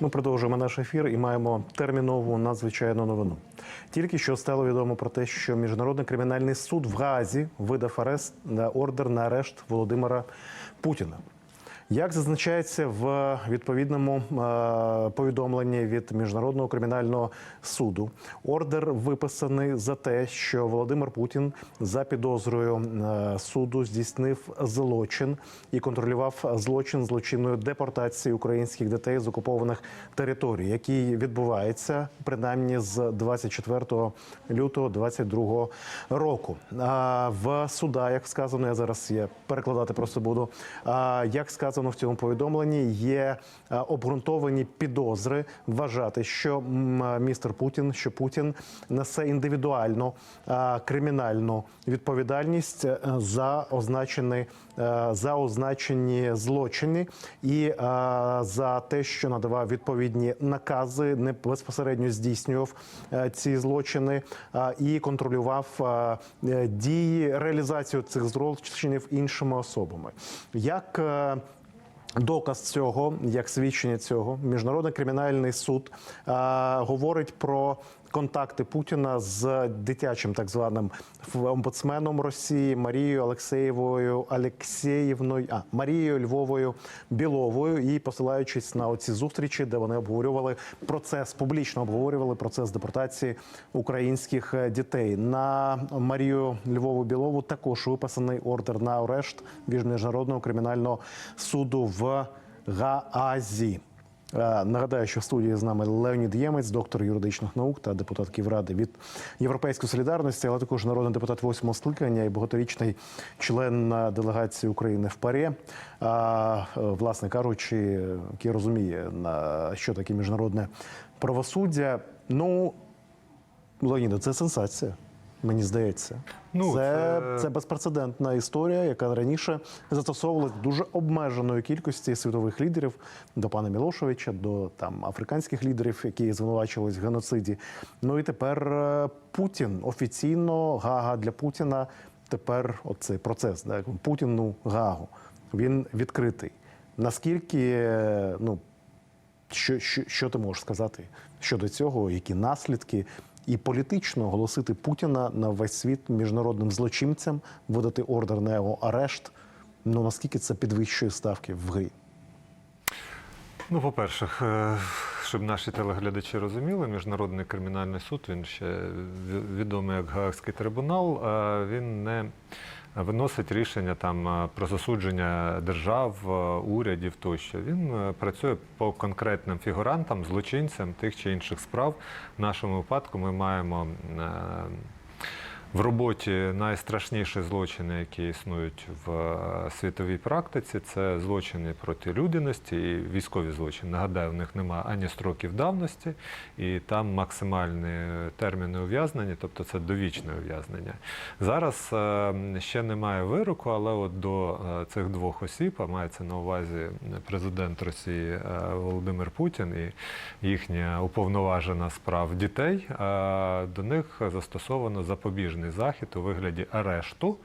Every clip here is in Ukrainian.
Ми продовжуємо наш ефір і маємо термінову надзвичайну новину. Тільки що стало відомо про те, що міжнародний кримінальний суд в Гаазі видав арест на ордер на арешт Володимира Путіна. Як зазначається в відповідному е, повідомленні від міжнародного кримінального суду, ордер виписаний за те, що Володимир Путін за підозрою е, суду здійснив злочин і контролював злочин злочинної депортації українських дітей з окупованих територій, який відбувається принаймні з 24 лютого 22 року. А в суда, як сказано, я зараз я перекладати просто буду. Як сказано в цьому повідомленні, є обґрунтовані підозри вважати, що містер Путін, що Путін несе індивідуальну кримінальну відповідальність е, за означений е, за означені злочини і е, за те, що надавав відповідні накази, не безпосередньо здійснював е, ці злочини е, і контролював е, е, дії реалізацію цих злочинів іншими особами. Як е, Доказ цього, як свідчення цього, міжнародний кримінальний суд е, говорить про контакти Путіна з дитячим так званим омбудсменом Росії Марією Олексеєвою Алексєєвною, а Марією Львовою Біловою, і посилаючись на оці зустрічі, де вони обговорювали процес, публічно обговорювали процес депортації українських е, дітей. На Марію Львову Білову також виписаний ордер на арешт від міжнародного кримінального суду в Гаазі. Е, Нагадаю, що в студії з нами Леонід Ємець, доктор юридичних наук та депутат Київради від Європейської солідарності, але також народний депутат восьмого скликання і багаторічний член делегації України в ПАРЄ. Е, власне кажучи, який розуміє що таке міжнародне правосуддя. Ну, Леоніда, це сенсація. Мені здається, Ну, це, це- це безпрецедентна історія, яка раніше застосовувалась дуже обмеженої кількості світових лідерів до пана Мілошевича, до там африканських лідерів, які звинувачувались в геноциді. Ну і тепер е, Путін офіційно Гага для Путіна. Тепер оцей процес да, Путіну Гагу. Він відкритий. Наскільки е, ну що, що, що ти можеш сказати щодо цього? Які наслідки? І політично оголосити Путіна на весь світ міжнародним злочинцем, видати ордер на його арешт. Ну наскільки це підвищує ставки в грі? Ну, по-перше, е, щоб наші телеглядачі розуміли, міжнародний кримінальний суд, він ще відомий як Гаагський трибунал, а він не виносить рішення там е, про засудження держав, е, урядів тощо. Він е, працює по конкретним фігурантам, злочинцям тих чи інших справ. В нашому випадку ми маємо. В роботі найстрашніші злочини, які існують в е, світовій практиці, це злочини проти людяності і військові злочини. Нагадаю, в них немає ані строків давності, і там максимальні терміни ув'язнення, тобто це довічне ув'язнення. Зараз е, ще немає вироку, але от до е, цих двох осіб, а мається на увазі президент Росії Володимир Путін і їхня уповноважена справ дітей, до них застосовано запобіжний захід у вигляді арешту.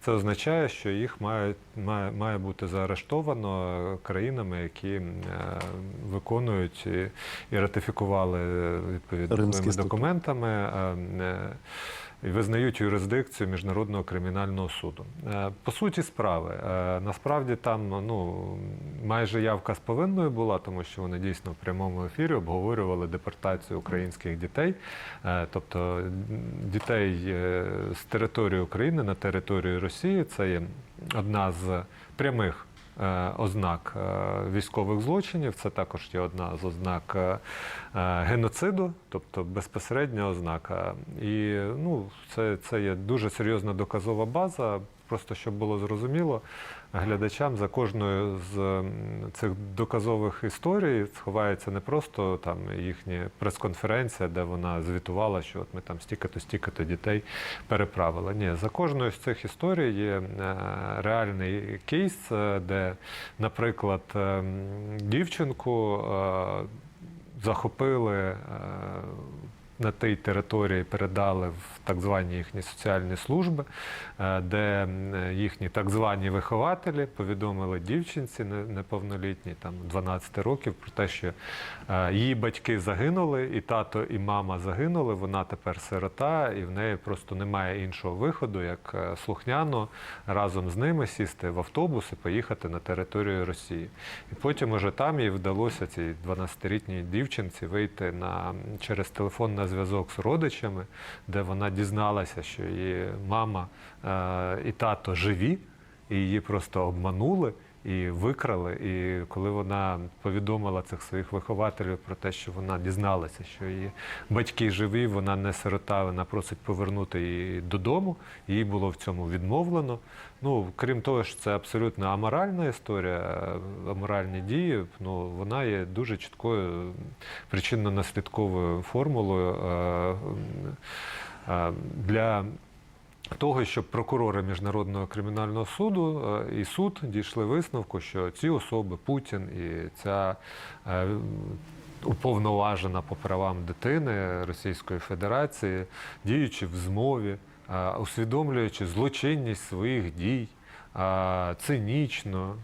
Це означає, що їх має, має, має бути заарештовано країнами, які е, виконують і, і ратифікували е, статут. документами. е, е, визнають юрисдикцію міжнародного кримінального суду. Е, По суті справи, е, насправді там ну майже явка з повинною була, тому що вони дійсно в прямому ефірі обговорювали депортацію українських дітей, Е, тобто дітей з території України на територію Росії. Це є одна з прямих ознак е, військових злочинів. Це також є одна з ознак е, е, геноциду, тобто безпосередня ознака. І ну, це, це є дуже серйозна доказова база. Просто щоб було зрозуміло глядачам, за кожною з цих доказових історій сховається не просто там їхня прес-конференція, де вона звітувала, що от ми там стільки-то, стільки-то дітей переправили. Ні, за кожною з цих історій є е, реальний кейс, е, де, наприклад, е, дівчинку захопили. На тій території передали в так звані їхні соціальні служби, е, де їхні так звані вихователі повідомили дівчинці не- неповнолітній, там 12 років, про те, що е, її батьки загинули, і тато, і мама загинули. Вона тепер сирота, і в неї просто немає іншого виходу, як е, слухняно разом з ними сісти в автобус і поїхати на територію Росії. І потім уже там їй вдалося цій 12-літній дівчинці вийти на через телефон на зв'язок з родичами, де вона дізналася, що її мама е, і тато живі, і її просто обманули. І викрали. І коли вона повідомила цих своїх вихователів про те, що вона дізналася, що її батьки живі, вона не сирота, вона просить повернути її додому. Їй було в цьому відмовлено. Ну, крім того, що це абсолютно аморальна історія, е, аморальні дії, ну вона є дуже чіткою причинно-наслідковою формулою е, е, для того, щоб прокурори міжнародного кримінального суду е, і суд дійшли висновку, що ці особи Путін і ця е, уповноважена по правам дитини Російської Федерації, діючи в змові, е, усвідомлюючи злочинність своїх дій, цинічно.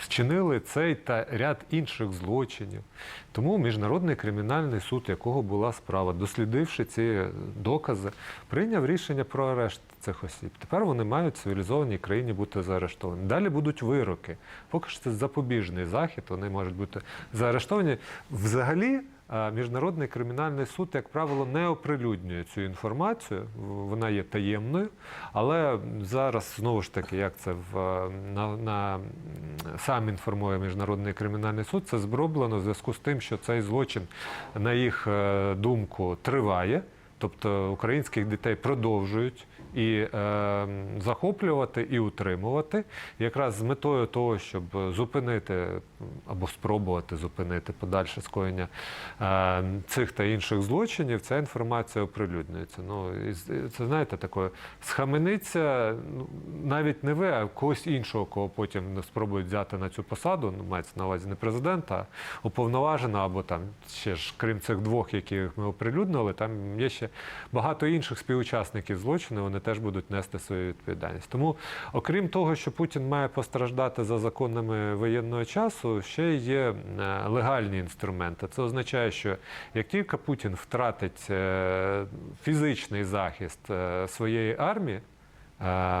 Вчинили цей та ряд інших злочинів. Тому Міжнародний кримінальний суд, якого була справа, дослідивши ці докази, прийняв рішення про арешт цих осіб. Тепер вони мають в цивілізованій країні бути заарештовані. Далі будуть вироки. Поки що це запобіжний захід, вони можуть бути заарештовані. Взагалі, Міжнародний кримінальний суд, як правило, не оприлюднює цю інформацію. Вона є таємною, але зараз знову ж таки, як це в на, на сам інформує Міжнародний кримінальний суд, це зроблено в зв'язку з тим, що цей злочин, на їх е, думку, триває. Тобто українських дітей продовжують і е, захоплювати, і утримувати, якраз з метою того, щоб зупинити або спробувати зупинити подальше скоєння е, цих та інших злочинів, ця інформація оприлюднюється. Ну це знаєте, таке схамениться ну, навіть не ви, а когось іншого, кого потім спробують взяти на цю посаду. Ну мається на увазі не президента, а уповноважена, або там ще ж крім цих двох, яких ми оприлюднили, там є ще багато інших співучасників злочину. Вони теж будуть нести свою відповідальність. Тому, окрім того, що Путін має постраждати за законами воєнного часу, ще є е, легальні інструменти. Це означає, що як тільки Путін втратить е, фізичний захист е, своєї армії.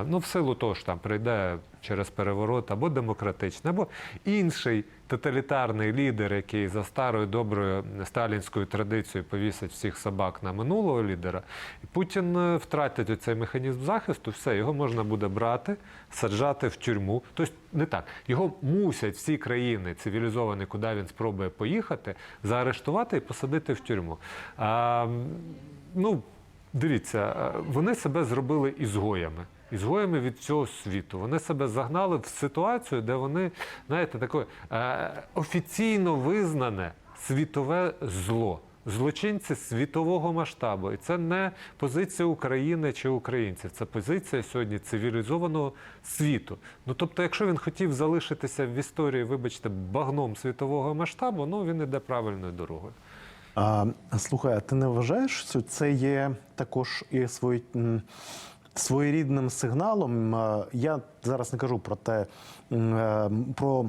Ну, в силу того, що там прийде через переворот або демократичний, або інший тоталітарний лідер, який за старою доброю сталінською традицією повісить всіх собак на минулого лідера, і Путін е, втратить оцей механізм захисту, все, його можна буде брати, саджати в тюрму. Тобто не так. Його мусять всі країни цивілізовані, куди він спробує поїхати, заарештувати і посадити в тюрму. А, ну, Дивіться, е, вони себе зробили ізгоями. Ізгоями від цього світу. Вони себе загнали в ситуацію, де вони, знаєте, таке е, офіційно визнане світове зло. Злочинці світового масштабу. І це не позиція України чи українців, це позиція сьогодні цивілізованого світу. Ну тобто, якщо він хотів залишитися в історії, вибачте, багном світового масштабу, ну він іде правильною дорогою. А, слухай, а ти не вважаєш, що це є також і свої, своєрідним сигналом? Я зараз не кажу про те, е, про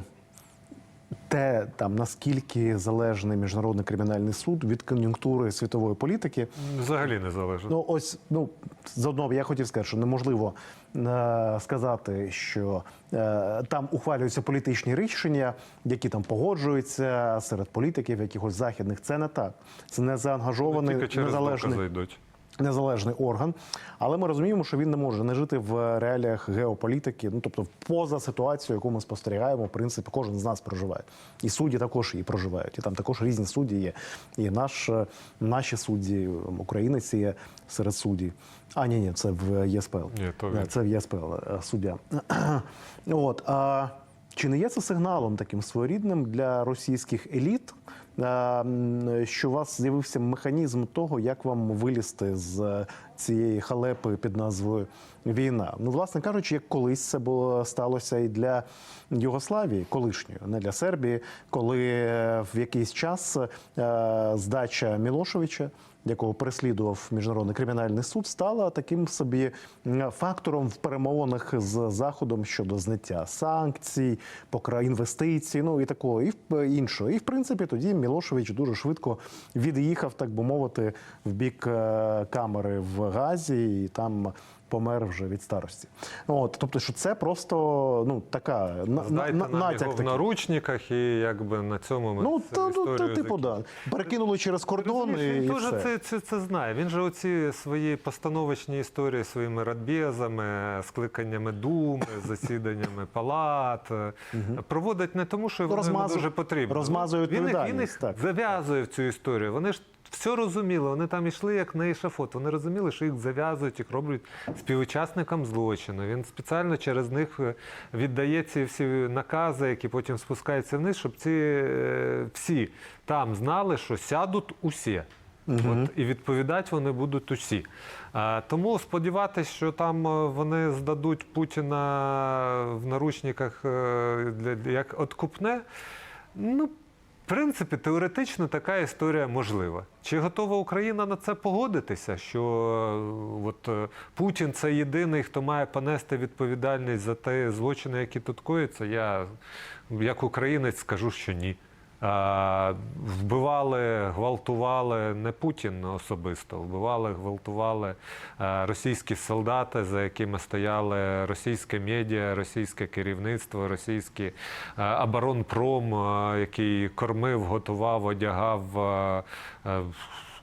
те, там наскільки залежний міжнародний кримінальний суд від кон'юнктури світової політики. Взагалі не залежно. Ну, ось ну заодно я хотів сказати, що неможливо е, сказати, що е, там ухвалюються політичні рішення, які там погоджуються серед політиків, якихось західних. Це не так. Це не заангажований незалежний докази йдуть. Незалежний орган, але ми розуміємо, що він не може не жити в реаліях геополітики, ну тобто поза ситуацією, яку ми спостерігаємо, в принципі, кожен з нас проживає. І судді також її проживають. І там також різні судді є. І наш, е, наші судді, українець є серед суддів. А ні, ні, це в ЄСПЛ. Ні, то він. Це в ЄСПЛ е, суддя. От а чи не є це сигналом таким своєрідним для російських еліт е, що у вас з'явився механізм того, як вам вилізти з цієї халепи під назвою війна. Ну, власне кажучи, як колись це було сталося і для Югославії, колишньої, не для Сербії, коли е, в якийсь час е, здача Мілошевича. Якого переслідував міжнародний кримінальний суд, стала таким собі фактором в перемовинах з заходом щодо зняття санкцій, покра інвестицій, ну і такого, і іншого. І в принципі тоді Мілошевич дуже швидко від'їхав, так би мовити, в бік е, камери в Газі, і там помер вже від старості. От, тобто, що це просто ну така Здайте на, нам натяк його в наручниках, і якби на цьому ми Ну, та, ну, та, типу, да. Перекинули через кордон і, він і все. це, це, це знає. Він же оці свої постановочні історії своїми радбезами, скликаннями дум, засіданнями палат е, проводить не тому, що вони йому дуже потрібно. розмазує він, їх- зав'язує в цю історію. Вони ж все розуміли. Вони там йшли як на ешафот. Вони розуміли, що їх зав'язують, їх роблять співучасникам злочину. Він спеціально через них е, віддає ці всі накази, які потім спускаються вниз, щоб ці е, всі там знали, що сядуть усі. От, і відповідати вони будуть усі. А, тому сподіватися, що там е, вони здадуть Путіна в наручниках для, як откупне, ну, принципі, теоретично така історія можлива. Чи готова Україна на це погодитися? Що е, от е, Путін це єдиний, хто має понести відповідальність за те злочини, які тут коїться? Я як українець скажу, що ні. Вбивали, гвалтували не Путін особисто, вбивали, гвалтували російські солдати, за якими стояли російське медіа, російське керівництво, російський оборонпром, який кормив, готував, одягав.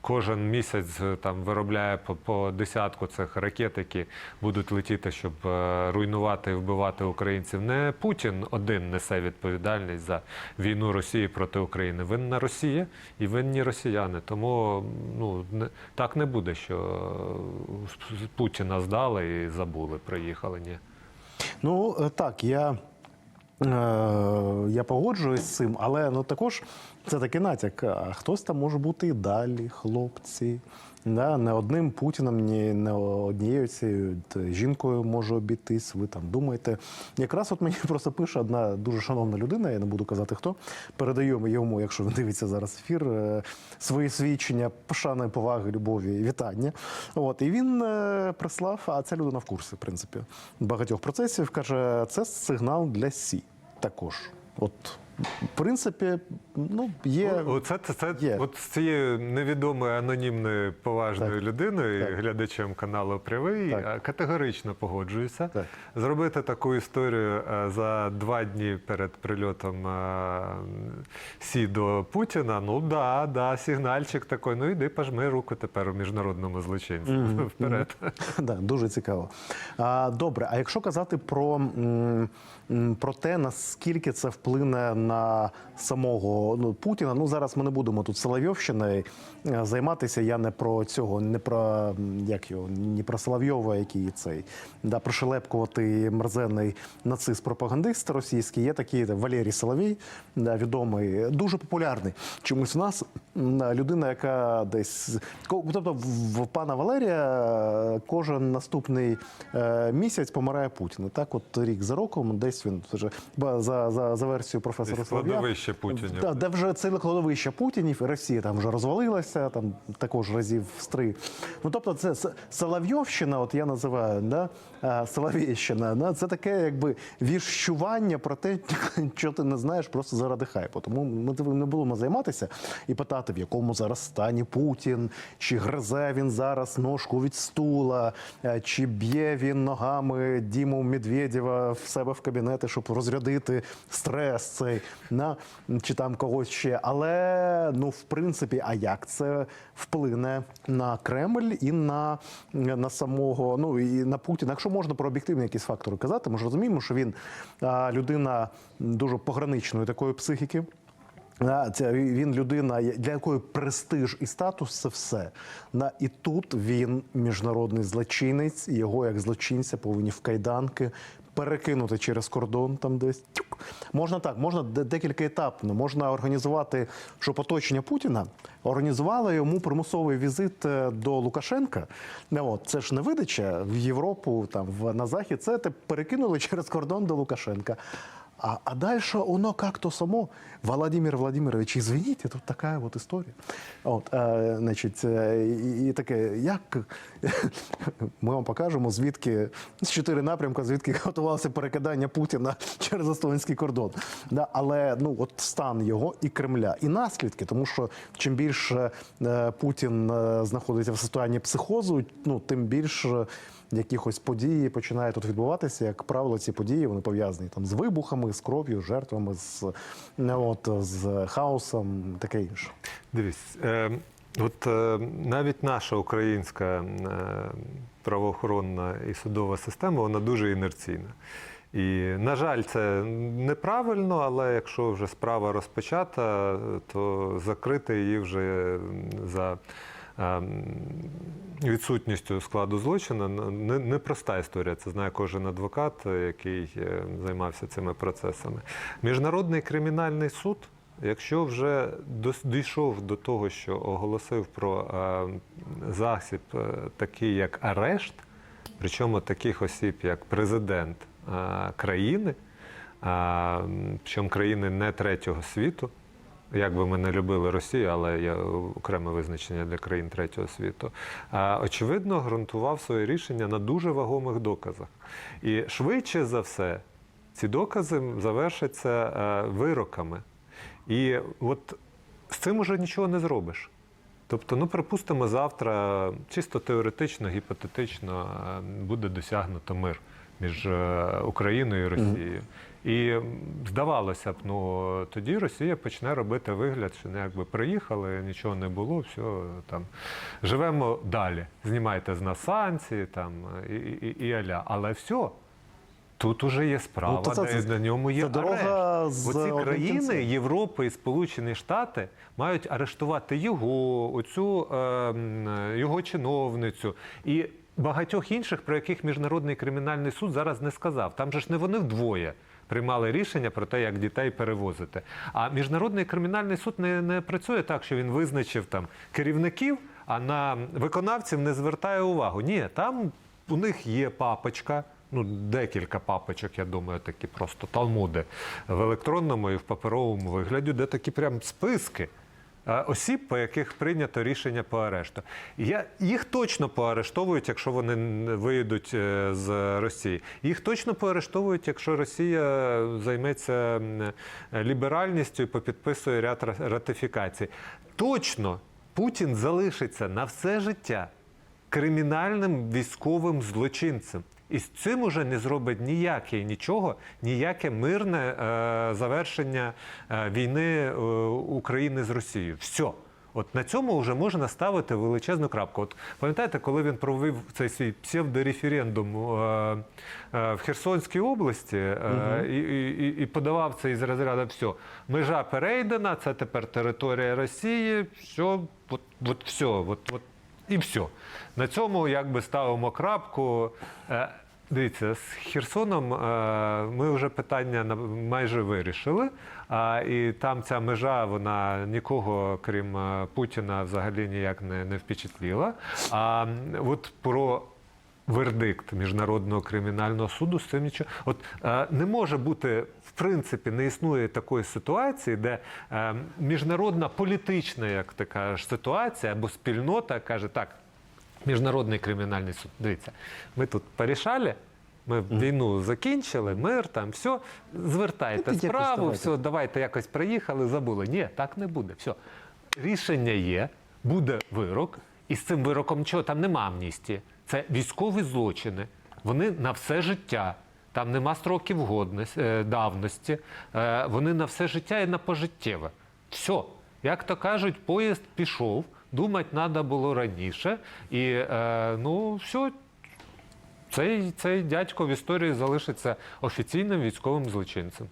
Кожен місяць е, там виробляє по, по десятку цих ракет, які будуть летіти, щоб е, руйнувати і вбивати українців. Не Путін один несе відповідальність за війну Росії проти України. Винна Росія і винні росіяни. Тому ну не так не буде, що е, Путіна здали і забули, приїхали. Ні. Ну так, я, я погоджуюсь з цим, але ну також це такий натяк. Хтось там може бути і далі, хлопці. Да, не одним Путіним, ні не однією цією жінкою може обійтись. Ви там думаєте. Якраз от мені просто пише одна дуже шановна людина, я не буду казати хто. Передаю йому, якщо він дивиться зараз ефір, е, свої свідчення, пошани, поваги, любові вітання. От і він е, прислав, а ця людина в курсі, в принципі, багатьох процесів. каже, це сигнал для Сі також. От, в принципі, ну є. Оце це, це Є. от з цією невідомою анонімною поважною Так. людиною, Так. глядачем каналу Привий, Так. категорично погоджуюся. Так. Зробити таку історію е, за два дні перед прильотом е, Сі до Путіна. Ну да, да, сигнальчик такий. Ну іди пожми руку тепер у міжнародному злочинстві. Вперед. Да, дуже цікаво. А, добре, а якщо казати про, про те, наскільки це вплине на самого ну, Путіна, ну зараз ми не будемо тут Соловйовщиною е, займатися. Я не про цього, не про як його, не про Соловйова, який цей да, прошелепкувати мерзенний нацист-пропагандист російський. Є такий Валерій Соловій, да, відомий, дуже популярний. Чомусь у нас людина, яка десь тобто в пана Валерія е, кожен наступний е, місяць помирає Путін. І так, от рік за роком, десь він вже за, за, за версією професора. Кладовище Путінів. Да, де вже це кладовище Путінів, і Росія там вже розвалилася, там також разів з три. Ну тобто, це Соловйовщина, от я називаю, да, Соловєщина, да, це таке якби віщування про те, що ти не знаєш просто заради хайпу. Тому ми не будемо займатися і питати, в якому зараз стані Путін, чи гризе він зараз ножку від стула, е, чи б'є він ногами Діму Медведєва в себе в кабінети, щоб розрядити стрес цей, на, чи там когось ще. Але ну, в принципі, а як це вплине на Кремль і на, на самого, ну і на Путіна? Якщо можна про об'єктивні якісь фактори казати, ми ж розуміємо, що він людина дуже пограничної такої психіки. Це він людина, для якої престиж і статус це все. На і тут він міжнародний злочинець, його як злочинця повинні в кайданки перекинути через кордон там десь. Тюк. Можна так, можна декілька етапно. Можна організувати, щоб оточення Путіна організувало йому примусовий візит е, до Лукашенка. Ну, от, це ж не видача в Європу, там на захід. Це те перекинули через кордон до Лукашенка. А, а дальше оно как-то само. Владимир Владимирович, извините, тут такая вот история. От, е, значить, е, і, і таке, як ми вам покажемо, звідки з чотири напрямки, звідки готувалося перекидання Путіна через естонський кордон. Да, але ну от стан його і Кремля, і наслідки, тому що чим більше е, Путін е, знаходиться в стані психозу, ну тим більше якихось подій починає тут відбуватися. Як правило, ці події вони пов'язані там з вибухами, з кров'ю, жертвами, з, от, з хаосом, таке інше. Дивись, е, от е, навіть наша українська е, правоохоронна і судова система, вона дуже інерційна. І, на жаль, це неправильно, але якщо вже справа розпочата, то закрити її вже за відсутністю складу злочину не- непроста історія. Це знає кожен адвокат, який е, займався цими процесами. Міжнародний кримінальний суд. Якщо вже дійшов до того, що оголосив про е, засіб е, такий, як арешт, причому таких осіб, як президент країни, е, причому країни не третього світу, як би ми не любили Росію, але є окреме визначення для країн третього світу, очевидно, ґрунтував своє рішення на дуже вагомих доказах. І швидше за все, ці докази завершаться е, вироками. І от з цим уже нічого не зробиш. Тобто, ну припустимо, завтра чисто теоретично, гіпотетично е, буде досягнуто мир між е, Україною і Росією. І здавалося б, ну тоді Росія почне робити вигляд, що не якби приїхали, нічого не було, все там живемо далі. Знімайте з нас санкції, там і, і, і аля. Але все. Тут уже є справа, Ну, це- де це- на ньому є це дорога арешт. з Оці країни. Європа і Сполучені Штати мають арештувати його, оцю е, його чиновницю і багатьох інших, про яких міжнародний кримінальний суд зараз не сказав. Там же ж не вони вдвоє. Приймали рішення про те, як дітей перевозити. А міжнародний кримінальний суд не, не працює так, що він визначив там керівників, а на виконавців не звертає увагу. Ні, там у них є папочка. Ну, декілька папочок, я думаю, такі просто талмуди в електронному і в паперовому вигляді, де такі прям списки осіб, по яких прийнято рішення по арешту. Я, їх точно поарештовують, якщо вони виїдуть е, з Росії. Їх точно поарештовують, якщо Росія займеться е, ліберальністю і попідписує ряд ра- ратифікацій. Точно Путін залишиться на все життя кримінальним військовим злочинцем. І з цим уже не зробить ніяке нічого, ніяке мирне е, завершення е, війни е, України з Росією. Все. От на цьому вже можна ставити величезну крапку. От пам'ятаєте, коли він провів цей свій псевдореферендум е, е, в Херсонській області е, і, і, і подавав це із розряду все, межа перейдена, це тепер територія Росії, все, от, от все, от, от, і все. На цьому якби ставимо крапку. Е, Дивіться, з Херсоном е, ми вже питання майже вирішили. А, і там ця межа вона нікого, крім е, Путіна, взагалі ніяк не, не впечатліла. А от про вердикт міжнародного кримінального суду з цим нічого. От не може бути, принципі, не існує такої ситуації, де е, міжнародна політична, як ти кажеш, ситуація або спільнота каже, так, міжнародний кримінальний суд. Дивіться, ми тут порішали. Ми війну закінчили, мир там, все. Звертайте Ну, якось справу, все, давайте якось приїхали, забули. Ні, так не буде. Все. Рішення є, буде вирок, і з цим вироком нічого там нема амністії. Це військові злочини. Вони на все життя. Там нема строків годності, е, давності. Е, Вони на все життя і на пожиттєве. Все. Як то кажуть, поїзд пішов, думати треба було раніше. І е, ну, все, цей, цей дядько в історії залишиться офіційним військовим злочинцем.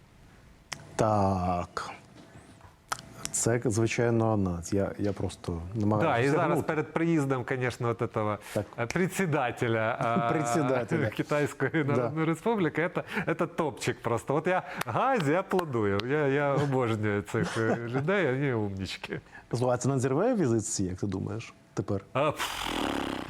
Так. Це звичайно нац. Я, я просто Да, намагаюся. и зараз всягнути. перед приїздом, конечно, вот этого Так. э, председателя, а, Председателя. Китайской Народной Республики, это, это топчик просто. Вот я Газі аплодую. Я, я обожнюю цих е, людей, вони умнічки. Слухай, а це не зірве візит, як ти думаєш? Тепер А, пф,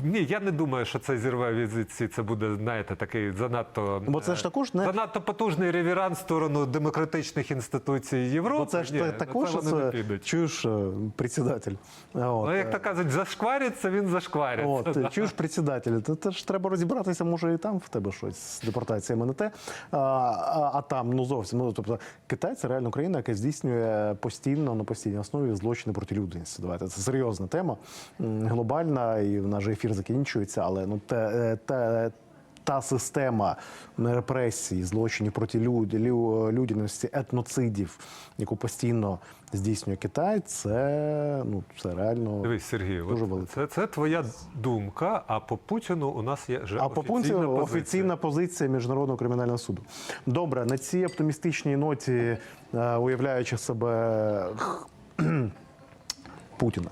ні, я не думаю, що це зірве візиці. Це буде, знаєте, такий занадто Бо це ж е, також не- занадто потужний реверанс в сторону демократичних інституцій Європи. Бо це ж Ні, та- також це це, чуєш, е, председатель. От, Ну, як е, то кажуть, зашквариться, він зашквариться. От, да. чуєш, председатель, то, то ж треба розібратися, може, і там в тебе щось з депортаціями не те. А, а, а там ну зовсім. Ну, тобто, Китай це реально країна, яка здійснює постійно на постійній основі злочини проти людяності. Давайте це серйозна тема, глобальна, і в нас же ефір закінчується, але ну те, е, те, та система репресій, злочинів проти люд, людяності, етноцидів, яку постійно здійснює Китай, це ну це реально Дивись, Сергій, дуже велике. це, це твоя думка, а по Путіну у нас є вже А по позиція. офіційна позиція Міжнародного кримінального суду. Добре, на цій оптимістичній ноті, е, уявляючи себе Путіна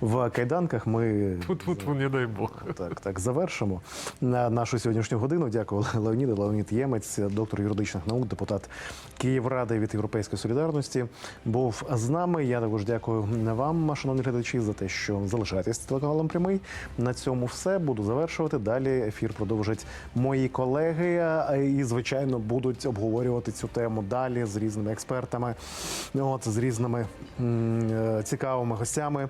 в кайданках, ми Тут, тут, не дай Бог. так, так завершимо на нашу сьогоднішню годину. Дякую Леоніду. Леонід Ємець, доктор юридичних наук, депутат Київради від Європейської солідарності, був з нами. Я також дякую вам, шановні глядачі, за те, що залишаєтесь телеканалом прямий. На цьому все буду завершувати. Далі ефір продовжать мої колеги і, звичайно, будуть обговорювати цю тему далі з різними експертами, от з різними м, е, цікавими гостями.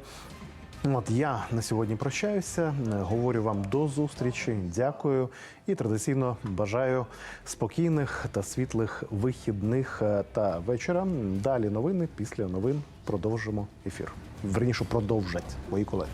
От я на сьогодні прощаюся. Говорю вам до зустрічі. Дякую і традиційно бажаю спокійних та світлих вихідних е, та вечора. Далі новини. Після новин продовжимо ефір. Верніше продовжать мої колеги.